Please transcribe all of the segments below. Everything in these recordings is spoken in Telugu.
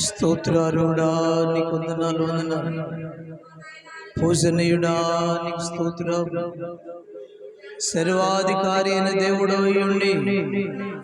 స్తోత్రారుడా నీకు వందనాలు వందనాలు. పూజనీయుడా నీకు స్తోత్రం. సర్వాధికారి అయిన దేవుడు ఉండి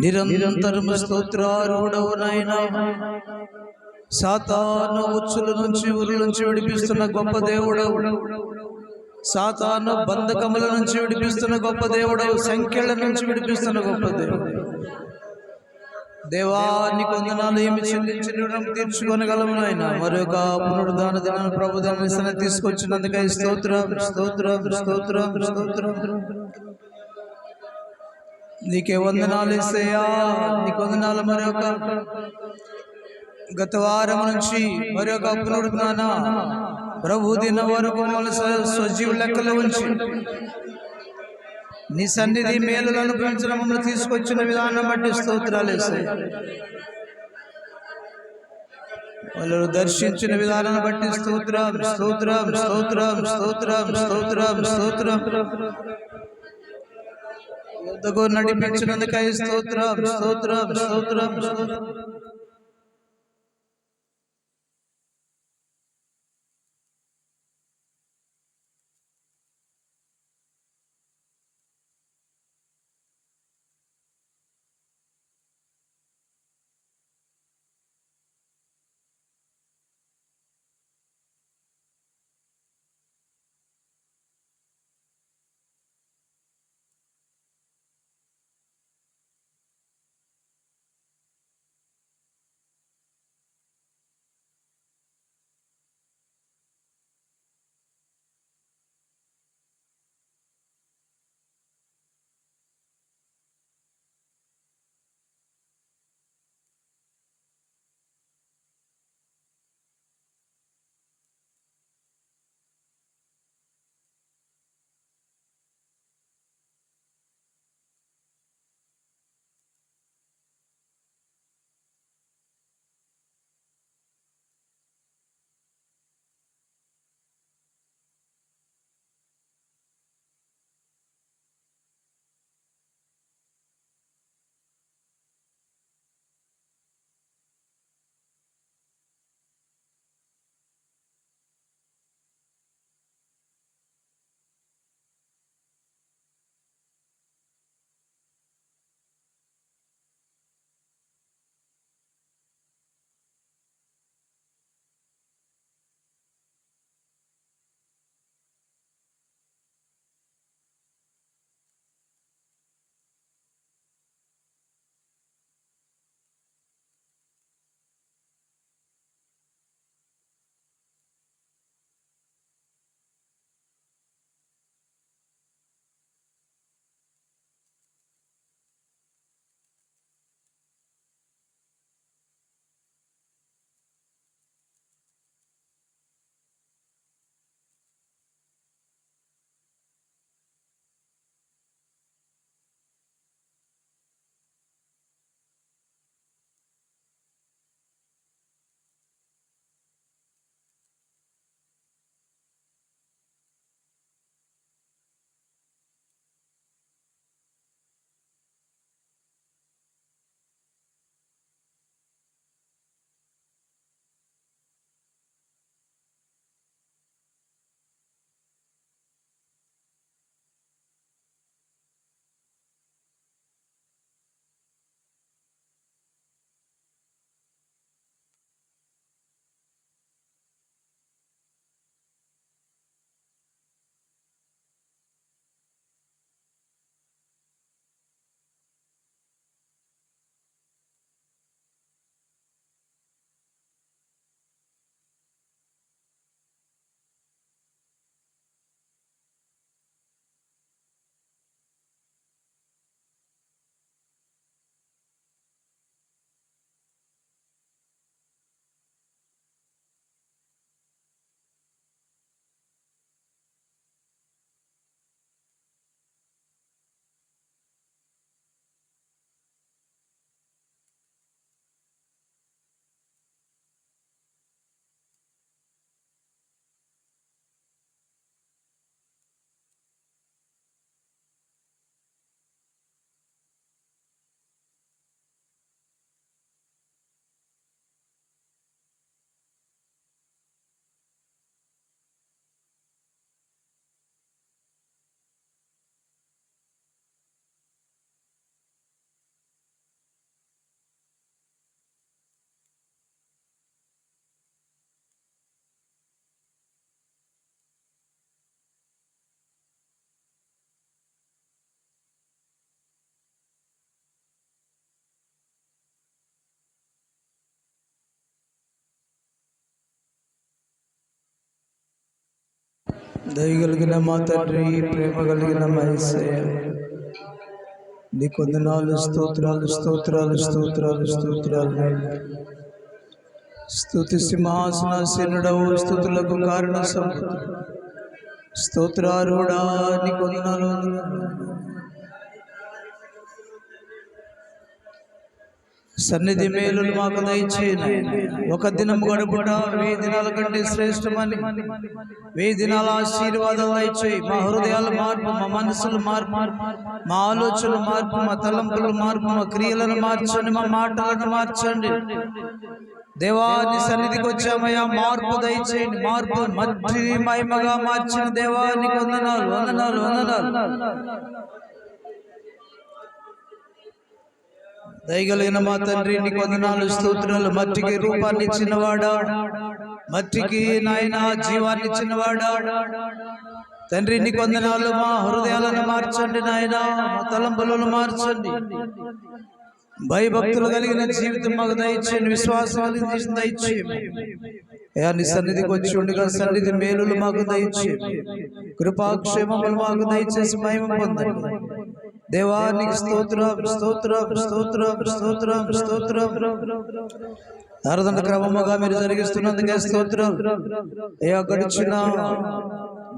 నిరంతరము స్తోత్రారుడవు నాయన. సాతాను ఉచ్చుల నుంచి ఉరుల నుంచి విడిపిస్తున్న గొప్ప దేవుడు. సాతాన బంధకముల నుంచి విడిపిస్తున్న గొప్ప దేవుడు. సంఖ్యల నుంచి విడిపిస్తున్న గొప్ప దేవుడు. దేవాన్ని వందనాలు ఏమి చెల్లించడం తీర్చుకోనగలము నాయన. మరొక పునరుద్ధాన దినాన్ని ప్రభు తీసుకొచ్చినందుకై స్తోత్రం స్తోత్రం స్తోత్రం స్తోత్రం. నీకే వందనాలు ఇస్తాయా నీకు వందనాలు మరొక గత వారం నుంచి మరొక పునరుద్ధాన ప్రభు దిన వరకు మమ్మల్ని సజీవ స్వజీవ లెక్కలో ఉంచి నీ సన్నిధి మేలులను అనుభవించిన మమ్మల్ని తీసుకొచ్చిన విధానం బట్టి స్తోత్రాలు వేసాయి. వాళ్ళు దర్శించిన విధానం బట్టి స్తోత్రం స్తోత్రం స్తోత్రం స్తోత్రం స్తోత్రం స్తోత్రం. యుద్ధకు నడిపించినందుకై స్తోత్రం స్తోత్రం స్తోత్రం స్తోత్రం. దయగలిగిన మా తండ్రి ప్రేమ కలిగిన మైసయ నీ కొందనాలు స్తోత్రాలు స్తోత్రాలు స్తోత్రాలు స్తోత్రాలు. స్తుతి సింహాసనాసీనుడవు స్థుతులకు కారణ సంపద స్తోత్రారుడా నీ కొందనాలు. సన్నిధి మేలులు మాకు దయచేయను ఒక దినం గడుపుట వెయ్యి దినాల కంటే శ్రేష్టమని. వెయ్యి దినాల ఆశీర్వాదాలు దయచేయి. మా హృదయాల మార్పు మా మనసుల మార్పు మా ఆలోచనల మార్పు మా తలంపుల మార్పు మా క్రియలను మార్చండి మా మాటలను మార్చండి. దేవాని సన్నిధికి వచ్చామయ్యా. మార్పు దయచేయండి. మార్పు మట్టి మహిమగా మార్చిన దేవానికి వందనాలు వందనాలు. వందనాలు. దయగలిగిన మా తండ్రి నీకు వందనాలు స్తోత్రాలు. మట్టికి రూపాన్ని ఇచ్చినవాడా? మట్టికి నాయన జీవాన్ని ఇచ్చినవాడా? తండ్రి నీకు వందనాలు. మా హృదయాలను మార్చండి నాయన. మా తలంపులను మార్చండి. భయభక్తులు కలిగిన జీవితం మాకు దయచేయండి. విశ్వాసాలు దయచేయండి. అయ్యా నీ సన్నిధికి వచ్చి ఉండగా సన్నిధి మేలులు మాకు దయచేయండి. కృపాక్షేమములు మాకు దయచేసి మహిమ పొందండి. దేవానికి స్తోత్రం స్తోత్రం స్తోత్రం స్తోత్రం స్తోత్రం ఆరాధన క్రమముగా మీరు జరిగిస్తున్నందుకే స్తోత్రం. అయ్యా గడిచిన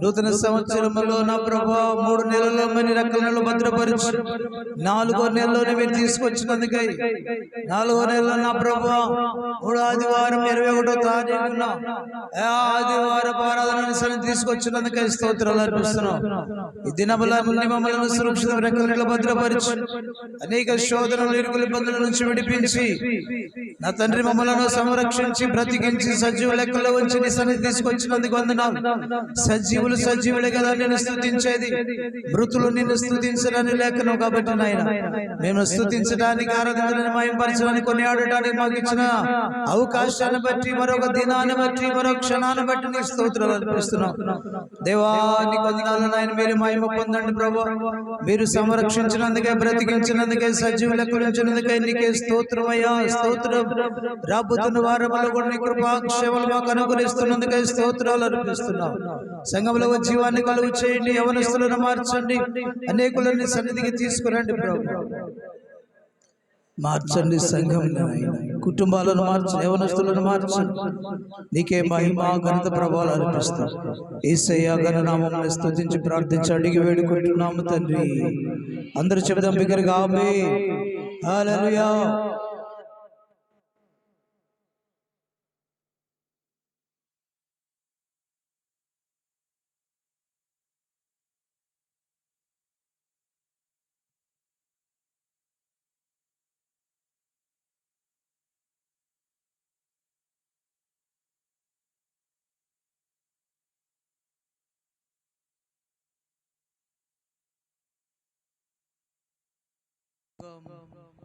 నూతన సంవత్సరంలో నా ప్రభా మూడు నెలల్లో మరి రకాల నెలలు భద్రపరిచి. నాలుగో నెలలోనే మీరు తీసుకొచ్చినందుకై నాలుగో నెలలో నా ప్రభా మూడు ఆదివారం ఇరవై ఒకటో తారీఖున ఆదివారం ఆరాధన సన్ని తీసుకొచ్చినందుకై స్తోత్రాలు అర్పిస్తున్నాం. ఈ దినముల మమ్మల్ని సురక్షిత రెక్కల నెలలు భద్రపరిచి. అనేక శోధనలు ఇరుకుల ఇబ్బందుల నుంచి విడిపించి నా తండ్రి మమ్మలను సంరక్షించి బ్రతికించి సజీవ లెక్కలో ఉంచి నీ సన్నిధి తీసుకొచ్చినందుకు వందనాలు. సజీవులు సజీవులే కదా నేను స్థుతించేది మృతులు నిన్ను స్థుతించడానికి లేఖను కాబట్టి నాయన. మేము స్థుతించడానికి ఆరాధించడానికి మాయంపరచడానికి కొన్ని ఆడటానికి మాకు ఇచ్చిన అవకాశాన్ని బట్టి మరొక దినాన్ని బట్టి మరొక క్షణాన్ని బట్టి నీ స్తోత్రాలు అర్పిస్తున్నాం. దేవాన్ని వందనాలు నాయన మీరు మహిమ పొందండి ప్రభు. మీరు సంరక్షించినందుకే బ్రతికించినందుకే సజీవ లెక్కలించినందుకే నీకే స్తోత్రం అయ్యా స్తోత్రం. రాబోతున్న వారములు కూడా నీ కృపాక్షేమలు మాకు అనుగ్రహిస్తున్నందుకే స్తోత్రాలు అర్పిస్తున్నాం. సంఘంలో జీవాన్ని కలుగు చేయండి యవనస్తులను మార్చండి అనేకులని సన్నిధికి తీసుకురండి ప్రభు. మార్చండి సంఘం కుటుంబాలను మార్చు యవనస్తులను మార్చండి నీకే మహిమ గణిత ప్రభావాలు అనిపిస్తాం ఏసయ్య గణనామం స్థుతించి ప్రార్థించి అడిగి వేడుకుంటున్నాము తండ్రి. అందరూ చెబుదాం బిగ్గరగా ఆమె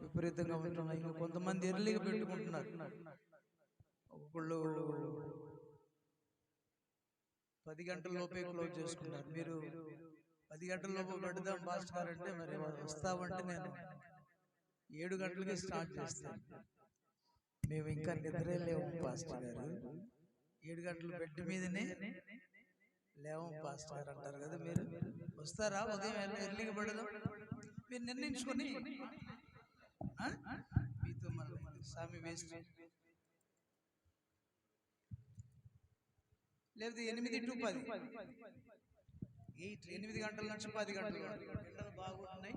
విపరీతంగా ఉంటున్నాయి. ఇంకా కొంతమంది ఎర్లీగా పెట్టుకుంటున్నారు. ఒకళ్ళు పది గంటల లోపే క్లోజ్ చేసుకున్నారు మీరు పది గంటల లోపు పెడదాం మాస్టర్ అంటే మరి వస్తామంటే నేను ఏడు గంటలకే స్టార్ట్ చేస్తాను మేము ఇంకా నిద్రే లేవు పాస్టర్ గారు. ఏడు గంటల బెడ్ మీదనే లేవం పాస్టర్ గారు అంటారు కదా మీరు. వస్తారా? ఉదయం ఎర్లీగా పెడదాం. మీరు నిర్ణయించుకొని మీతో స్వామి వేస్ట్. లేకపోతే ఎనిమిది టు పది. ఎయిట్ ఎనిమిది గంటల నుంచి పది గంటలు ఎండలు బాగున్నాయి.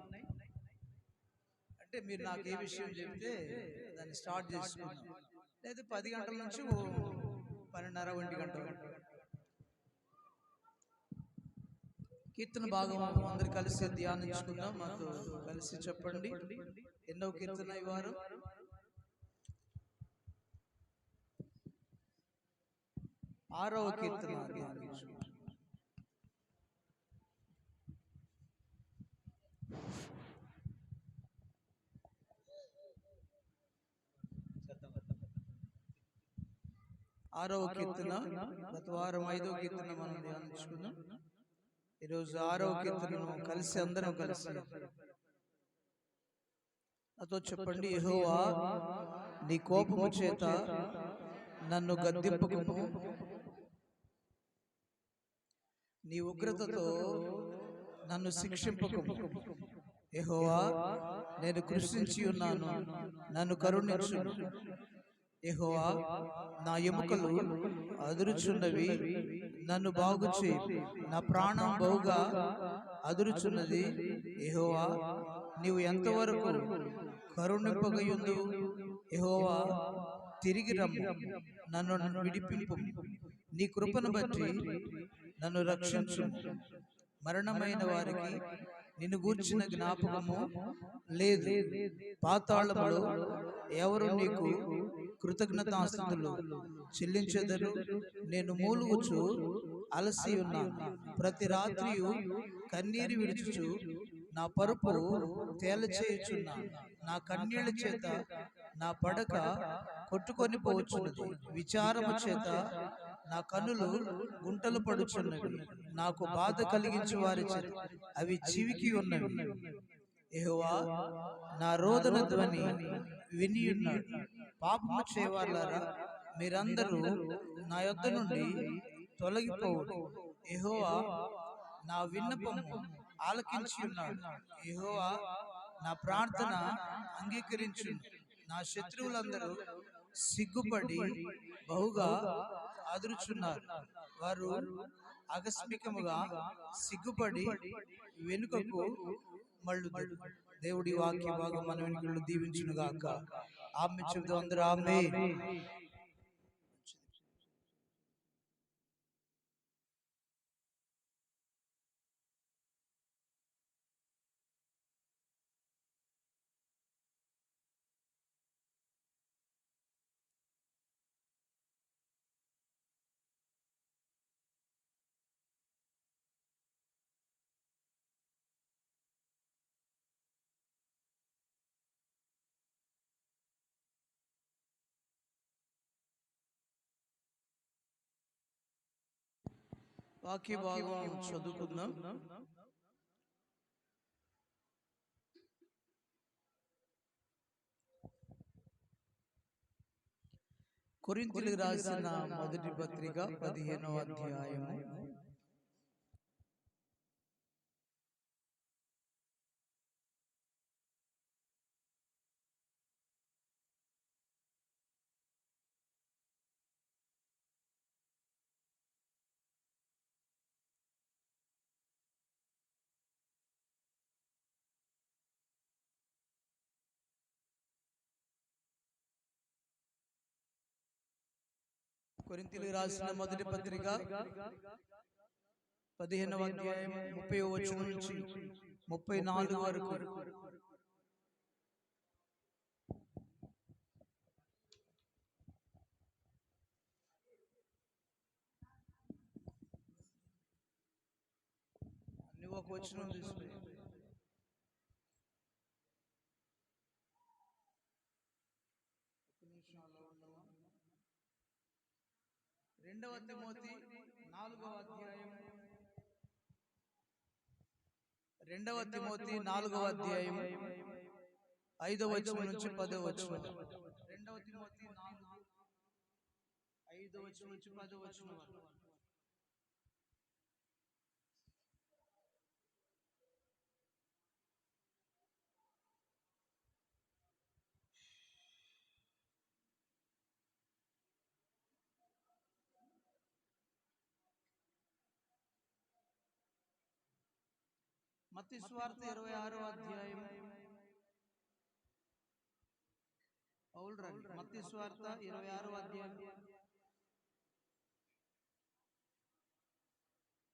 అంటే మీరు నాకు ఏ విషయం చెప్తే దాన్ని స్టార్ట్ చేసుకున్నాం లేదా పది గంటల నుంచి పన్నెండున్నర ఒంటి గంటలు కీర్తన భాగం అందరు కలిసి ధ్యానించుకుందాం. మాతో కలిసి చెప్పండి. ఎన్నో కీర్తన వారు. ఆరవ కీర్తన ఆరవ కీర్తన. గత వారం ఐదవ కీర్తన మనం ధ్యానించుకుందాం. ఈరోజు ఆరవ కీర్తనను కలిసి అందరం కలిసి. నాతో చెప్పండి యెహోవా నీ కోపము చేత నన్ను గద్దింపకము నీ ఉగ్రతతో నన్ను శిక్షింపకు యెహోవా నేను కృషించి ఉన్నాను. నన్ను కరుణించు. ఎహోవా నా ఎముకలు అదురుచున్నవి నన్ను బాగు చేయి నా ప్రాణం బహుగా అదురుచున్నది ఎహోవా నీవు ఎంతవరకు కరుణింపగయుందు ఎహోవా తిరిగి రమ్ము నన్ను నన్ను విడిపింపు. నీ కృపను బట్టి నన్ను రక్షించు. మరణమైన వారికి నిన్ను గూర్చిన జ్ఞాపకము లేదు. పాతాళములో ఎవరు నీకు కృతజ్ఞతాస్తులు? చెల్లించెదరు. నేను మూలుగుచు అలసి ఉన్నాను ప్రతి రాత్రియు కన్నీరు విడుచుచు నా పరుపు తేలచేయుచున్నాను నా కన్నీళ్ళ చేత నా పడక కొట్టుకొని పోవచ్చున్నది విచారము చేత నా కన్నులు గుంటలు పడుచున్నవి. నాకు బాధ కలిగించు వారి అవి చివికి ఉన్నవి. యెహోవా నా రోదన ధ్వని విని ఉన్నాడు. పాపము చేయవారులారా మీరందరూ నా యొద్ద నుండి తొలగిపోవుడు. ఏహోవా నా విన్నపము ఆలకించి ఉన్నాడు. ఏహోవా నా ప్రార్థన అంగీకరించు నా శత్రువులందరూ సిగ్గుపడి బహుగా అదురుచున్నారు వారు ఆకస్మికముగా సిగ్గుపడి వెనుకకు మళ్ళు దేవుడి వాక్య భాగం మన వెనుకలు దీవించునుగాక. ఆమె చెబుతూ అందరూ ఆమె వాక్య భాగం చదువుకుందాం. కొరింథీయులకు రాసిన మొదటి పత్రిక పదిహేనవ అధ్యాయము. కొరింతలు రాసిన మొదటి పత్రిక పదిహేనవ అధ్యాయం ముప్పై వచనం నుంచి ముప్పై నాలుగు వరకు. అన్ని ఒక వచ్చిన తీసుకుని రెండవ తిమోతి నాలుగవ అధ్యాయం. రెండవ తిమోతి నాలుగవ అధ్యాయం. ఐదవ వచనం నుంచి పదవ వచనం. రెండవ తిమోతి నాలుగు ఐదవ వచనం నుంచి పదవ వచనం. వరకు. మత్తి స్వార్థ ఇరవై ఆరో అధ్యాయం. అవును రండి మత్తి స్వార్థ ఇరవై ఆరో అధ్యాయం.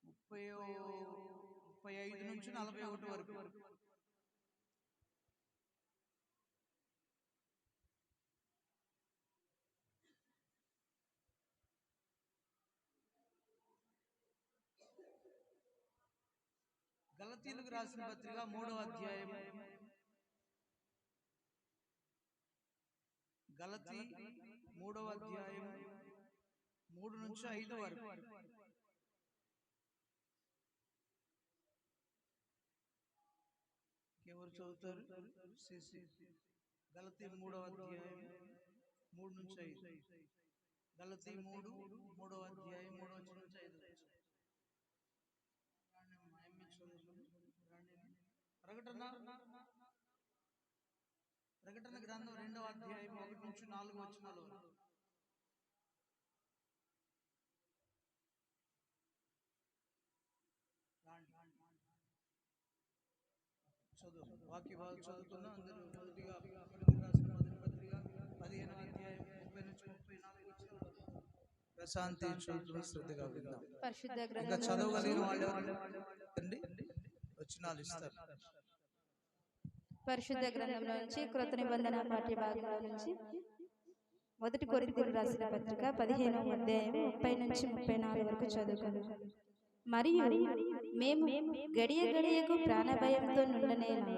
ముప్పై ముప్పై ఐదు నుంచి నలభై ఒకటి వరకు. గలతీలకు రాసిన పత్రిక మూడవ అధ్యాయం. గలతి మూడవ అధ్యాయం మూడు నుంచి ఐదు వరకు. ఎవరు చదువుతారు? గలతి మూడవ అధ్యాయం మూడు నుంచి ఐదు. గలతి మూడు మూడవ అధ్యాయం మూడవ నుంచి ఐదు. ప్రకటన ప్రకటన గ్రంథం రెండవ అధ్యాయం ఒకటి నుంచి నాలుగు వచనాలు. చదువు. వాక్య భాగం చదువుతున్నా అందరూ మొదటిగా రాసిన మొదటి పత్రిక పదిహేనవ అధ్యాయం ముప్పై నుంచి ముప్పై నాలుగు ప్రశాంతి చదువుతున్న శ్రద్ధగా విందాం. పరిశుద్ధ చదవగలిగిన వాళ్ళు అండి వచనాలు ఇస్తారు. పరిశుద్ధ గ్రంథంలో నుంచి కృత నిబంధన పాఠ్య భాగంలో నుంచి మొదటి కొరింథీయులకు రాసిన పత్రిక పదిహేనవ అధ్యాయం ముప్పై నుంచి ముప్పై నాలుగు వరకు చదువుకుందాం. మరియు మేము గడియ గడియకు ప్రాణభయంతో నుండనేలా